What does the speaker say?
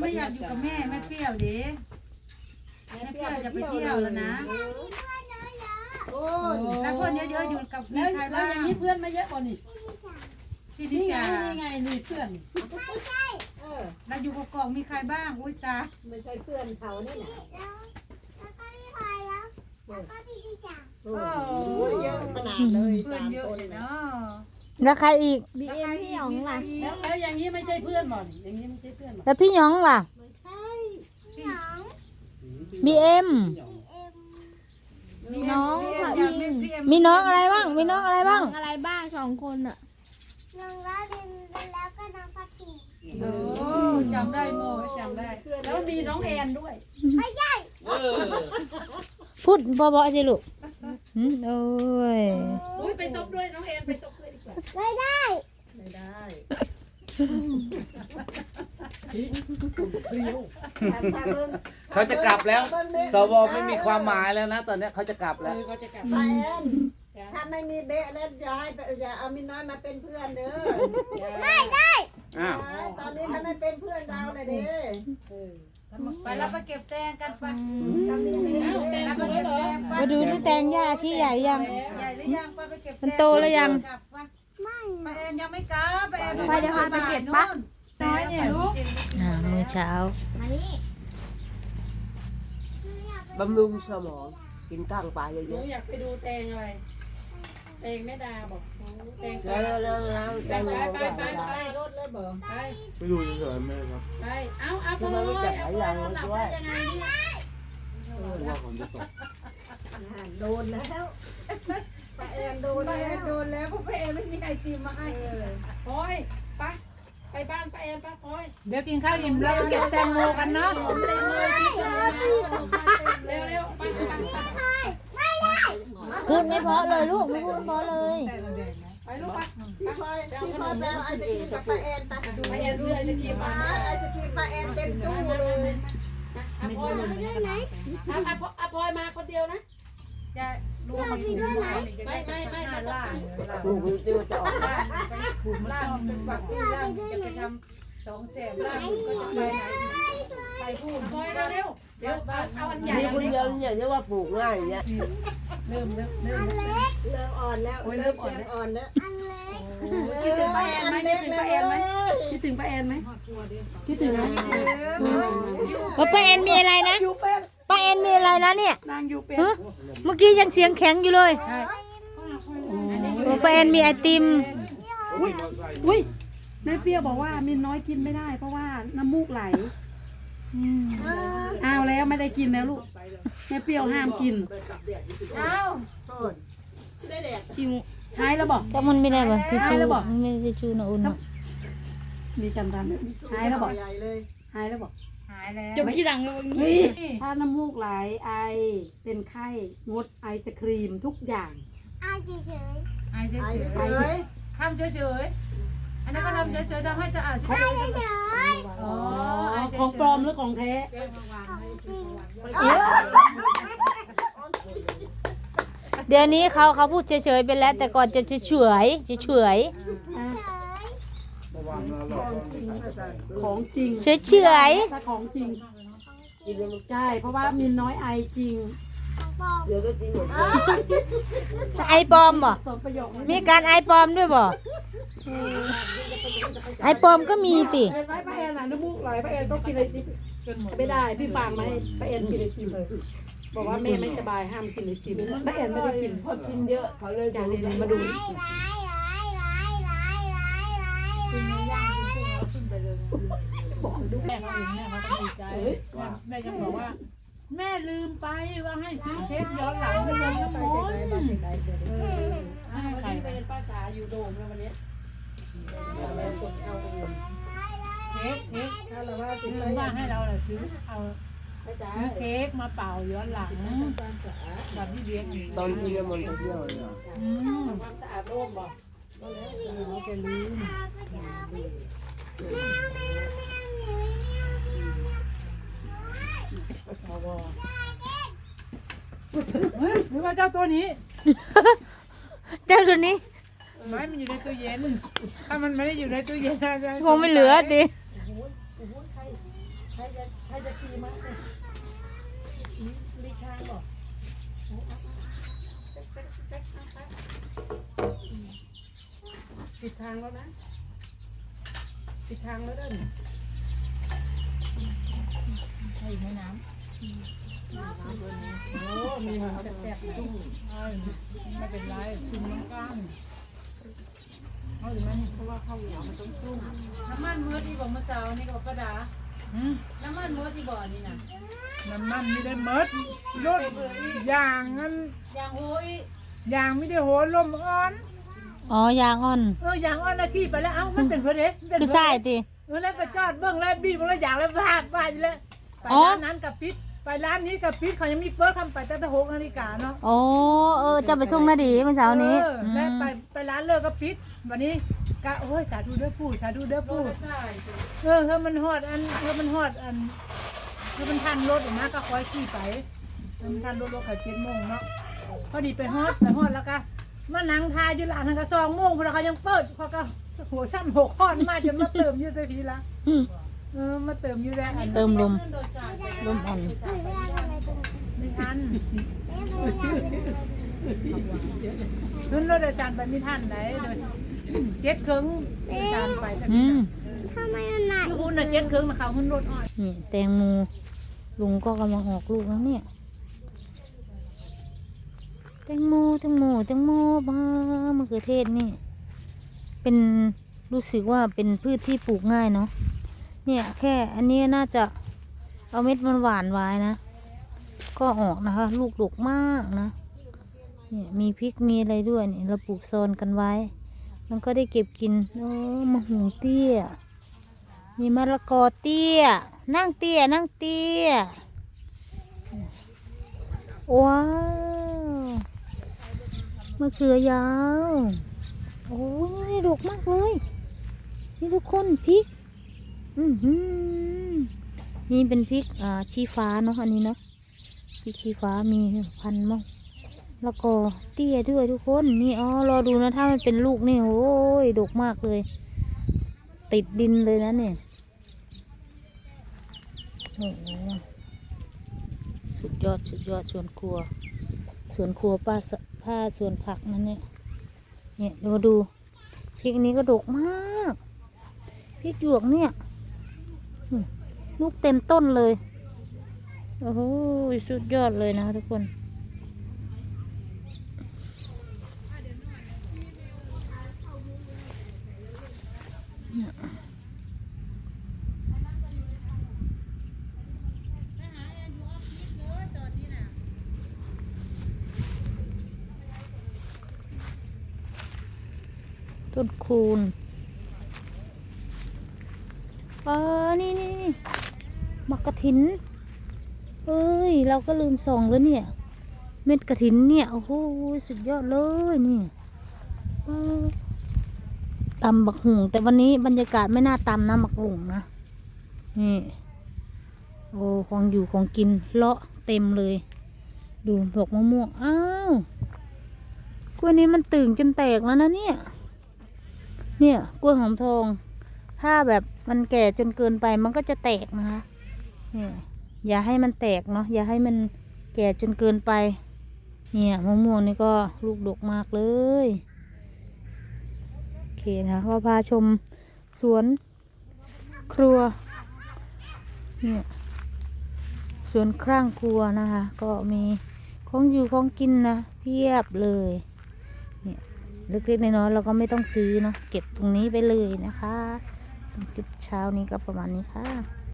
ไม่อยากอยู่กับแม่แม่เปรี้ยวเด้แม่เปรี้ยวจะไปเที่ยวแล้วนะโอ้แล้วเพื่อนเยอะๆอยู่กับมีแล้วใครแล้วบ้าอย่างงนี้เพื่อนมาเยอะกว่านี่พี่นินี่ไงชานี่ไงนี่เพื่อนเออแล้วอยู่กับกองมีใครบ้างอุ้ยตาไม่ใช่เพื่อนเขานี่นะโอ้โหเยอะขนาดเลยเพื่อนสามเยอะคนเลยนะเนาะ แล้วใครอีก บีเอ็มพี่หยองล่ะแล้วแล้วอย่างนี้ไม่ใช่เพื่อนบ่อนอย่างนี้ไม่ใช่เพื่อนบ่อนแล้วพี่หยองล่ะไม่ใช่บีเอ็มมีน้องค่ะค่ะมีน้องอะไรบ้าง มีน้องอะไรบ้าง อะไรบ้างสองคนอะน้องลาดินแล้วก็น้องพักกิ่งโอ้จำได้หมดจำได้ แล้วมีน้องแอนด้วย ไม่ใช่พูดเบาๆสิลูก หืมโอ้ยอุ้ยไปซบด้วยน้องแอนไปซบด้วยดีกว่าไม่ได้ ไม่ได้เขาจะกลับแล้ว สวไม่มีความหมายแล้วนะ ตอนเนี้ยเขาจะกลับเอแล้วอก็จะกลับไปแอนถ้าไม่มีเบะแล้วอย่าให้อย่าเอามินน้อยมาเป็นเพื่อนเด้อไม่ได้อ้าวตอนนี้ถ้าไม่เป็นเพื่อนเราเลยเด้ ไปแล้วไปเก็บแตงกันไปทำนี้ไม่อ้าวแอนถูกแล้วเหรอมาดูนี่แตงย่าชี้ใหญ่ยัง ใหญ่หรือยังไปไปเก็บแตงมันโตแล้วยัง กลับปะไปแอนยังไม่กลับไปแอนไปเดี๋ยวพาไปเก็บปะน้อยเนี่ยอ่ามื้อเช้า มานี่บำรุงสมอง กินก้างปลาเยหนูอะอยากไปดูแตงอะไรแตงแม่ดาบอกแตงๆแล้วแล้วแล้วแตงโมก็ไปได้ไปรถเลยเบอกไปไปดูเฉยๆแม่ครับไปเอาเอาพลอยเอาพลอยหลับได้ยังไงเนี่ยว่าผมจะตกโดนแล้วป้าแอนโดนแล้วโดนแล้วเพราะไปแอนไม่มีไอติมมาให้พลอยไปไปบ้านป้าแอนป้าพลอยเดี๋ยวกินข้าวอิ่มแล้วเก็บแตงโมกันเนาะขนมเต็มเลยที่คนมาขนมมาเต็มเร็วๆไปไปไป พูดไม่ เพาะเลยลูกไม่พูดเพาะเลยไปลูกไปพี่พลอยพี่พลอยไปเอาไอศกรีมกับป้าแอนไปไปแอนเพื่อจะกินมามาไอศกรีมป้าแอนเต็มตู้เลยอาพลอยมาอาอาพลอยมาคนเดียวนะจะรวมกันด้วยไหมไม่ไม่ไม่ไม่ต้องปลูกที่ว่าจะออกล่างไปขุมล่างเป็นปักที่ล่างจะไปทำสองแสนล่างก็จะไปไหนไปพูดพลอยเร็ว เดี๋ยวเอาเอาอันใหญ่มีคนเดียวเนี่ยที่ว่าปลูกง่ายอย่างเงี้ยเริ่มเริ่มเริ่มเริ่มอ่อนแล้วเริ่มอ่อนอ่อนแล้วอันเล็กคิดถึงป้าแอนไหมคิดถึงป้าแอนไหมคิดถึงป้าแอนไหมคิดถึงไหมว่าป้าแอนมีอะไรนะป้าแอนมีอะไรนะเนี่ยนางอยู่เป็นฮะเมื่อกี้ยังเสียงแข็งอยู่เลยว่าป้าแอนมีไอติมอุ้ยแม่เปรี้ยวบอกว่ามินน้อยกินไม่ได้ เพราะว่าน้ำมูกไหล อ้าวแล้วไม่ได้กินแล้วลูกแม่เปรี้ยวห้ามกินได้แดดหายแล้วบอก แต่มันไม่ได้ป่ะทิชชู่หายแล้วบอก มันไม่ได้ทิชชู่นะอุ่นอะมีกันทันหายแล้วบอกใหญ่เลยหายแล้วบอกหายแล้วจบที่หลังกับวันนี้นี่ถ้าน้ำมูกไหลไอเป็นไข้งดไอศครีมทุกอย่างอาเฉยหายเฉไอ้ยเฉยๆทำเฉยๆอันนั้นก็ทำเฉยๆทำให้สะอาดเฉยๆเฉยๆอ๋อ ของปลอมหรือของแท้จริงเดี๋ยวนี้เขาเขาพูดเฉยๆไปแล้ว แต่ก่อนจะเฉยๆเฉยเฉยระวังนะหลอกของจริงๆเฉยถ้าของจริงใช่เพราะว่ามินน้อยไอจริงของปลอม เดี๋ยวก็กินหมดๆไอปลอมบ่สมประโยคนี้มีการไอปลอมด้วยบ่ไอปลอมก็มีติเห็นไหมป้าแอนน่ะน้ำมูกไหลป้าแอนต้องกินไอติมไม่ได้พี่ฟังไหมป้าแอนกินไอติมเลยบอกว่าแม่ไม่สบายห้ามกินไอติมป้าแอนไม่ได้กินพอกินเยอะเขาเลยอย่างนี้มาดูร้ายร้ายร้ายร้ายร้ายร้ายร้ายแม่เขาเองแม่เขาก็ดีใจแม่จะบอกว่า แม่ลืมไปว่าให้ซื้อเค้กย้อนหลังให้ยายน้ำมนต์ให้วันใครนี้เป็นภาษาอยู่โดมแล้ววันนี้เค้กเค้กถ้าเราว่าสิลืมว่าให้เราน่ะซื้อเอาภาษาซื้อเค้กมาเป่าย้อนหลังแบบที่เลี้ยงอยู่ตอนกินแล้วมันไปเที่ยวเลยอะอืมความสะอาดร่มบ่เขาจะลืม แมวแมวแมว เฮ้ยหรือว่าเจ้าตัวนี้เจ้าตัวนี้ไม่มันอยู่ในตู้เย็น ถ้ามันไม่ได้อยู่ในตู้เย็นนะจะคงไม่เหลือติจะใครจะขี่มาเนี่ยลีลีกทางบอกโอ้เอาๆเซ็กเซ็กเซ็กเอาไปอืมปิดทางแล้วนะปิดทางแล้วเด้อนี่ ใช่ไหมน้ำโอ้มีหมูแซ่บๆนะใช่ไม่เป็นไรกินน้ำก้านเอาหรือไม่เพราะว่าข้าวเหนียวมันต้องชุ่มน้ำมันเมื่อที่บอกเมื่อเช้านี่ก็กระดาหืมน้ำมันเมื่อที่บอกนี่นะน้ำมันไม่ได้เมดรถยางนั้นอย่างโหยยางไม่ได้โหลมอ่อนอ๋อยางอ่อนเออยางอ่อนแล้วขี่ไปแล้วเอ้ามันเป็นเพราะเด็กคือสายติเออแล้วไปจอดเบิ้งแล้วบีบแล้วยางแล้วพาไปเลย ไปอ๋อร้านนั้นกับปิดไปร้านนี้กับปิดเขายังมีเปิดคำไปตั้งแต่หกนาฬิกาเนาะโอ้เออเจะไปส่งนาดีเมื่อเช้านี้เอออืแล้วมไปไปร้านเลิกก็ปิดวันนี้กะโอ้ยสาธุเด้อปู่สาธุเด้อโดปู่นสายเออเฮ้ยมันฮอดอันเฮ้ยมันฮอดอันเฮ้ยมันทันรถออกมาก็คอยขี่ไปเฮ้ยมันทันรถรถขายเจ็ดโมงเนาะพอดีไปฮอดไปฮอดแล้วก็มานั่งทายอยู่ร้านทางกระซองโมงพอเขายังเปิดเขาก็หัวสั้นหกข้อนมาจนมาเติมอยู่สักทีละ อืม เออมาเติมอยู่แล้วอันเติมลมโดนสายลมอ่อนไม่ทันแม่พยายามรุ่นรถโดยสารไปไม่ทันไหนโดยเจ็ดครึ่งโดยสารไปแต่อืมทำไมมันหนักลูกอุ่นน่ะเจ็ดครึ่งนะเขาหุ่นรถอ้อยนี่แตงโมลุงก็กำลังออกลูกแล้วเนี่ยแตงโมแตงโมแตงโมบ้ามะเขือเทศนี่ เป็นรู้สึกว่าเป็นพืชที่ปลูกง่ายเนาะ เนี่ยแค่อันนี้น่าจะเอาเม็ดมันหวานไว้นะ ก็ออกนะคะ ลูกดกมากนะเนี่ยมีพริกมีอะไรด้วยเนี่ยเราปลูกโซนกันไว้ มันก็ได้เก็บกินโอ้มะหุงเตี้ย มีมะละกอเตี้ย นั่งเตี้ยนั่งเตี้ยว้าวมะเขือยาว โอ้ยนี่ดกมากเลย นี่ทุกคนพริก นี่เป็นพริกอ่าชี้ฟ้าเนาะอันนี้เนาะพริกชี้ฟ้ามีพันมั้งแล้วก็เตี้ยด้วยทุกคนนี่อ๋อรอดูนะถ้ามันเป็นลูกนี่โอ้ยดกมากเลย ติดดินเลยนะเนี่ยโอ้โหสุดยอดสุดยอดสวนครัวสวนครัวป้าผ้าสวนผักนั่นเนี่ยเนี่ยดูดูพริกนี้ก็ดกมากพริกหยวกเนี่ย ลูกเต็มต้นเลย โอ้โหสุดยอดเลยนะทุกคน ต้นคูณ เออนี่นี่นี่มักกะถิน เอ้ย เราก็ลืมส่องแล้วเนี่ย เม็ดกระถินเนี่ย โอ้โห สุดยอดเลยนี่ตำบักหุงแต่วันนี้บรรยากาศไม่น่าตำนะบักหุงนะ นี่ โอ้ ของอยู่ของกินเลาะเต็มเลย ดูดอกมะม่วง อ้าวกล้วยนี้มันตื่นจนแตกแล้วนะเนี่ย เนี่ย กล้วยหอมทอง ถ้าแบบมันแก่จนเกินไปมันก็จะแตกนะคะเนี่ยอย่าให้มันแตกเนาะอย่าให้มันแก่จนเกินไป เนี่ยมะม่วงนี่ก็ลูกดกมากเลยโอเคนะก็พาชมสวนครัวเนี่ยสวนคร่างครัวนะคะ ก็มีของอยู่ของกินนะเพียบเลยเนี่ยเล็กๆน้อยๆเราก็ไม่ต้องซื้อเนาะเก็บตรงนี้ไปเลยนะคะ คลิปเช้านี้ก็ประมาณนี้ค่ะ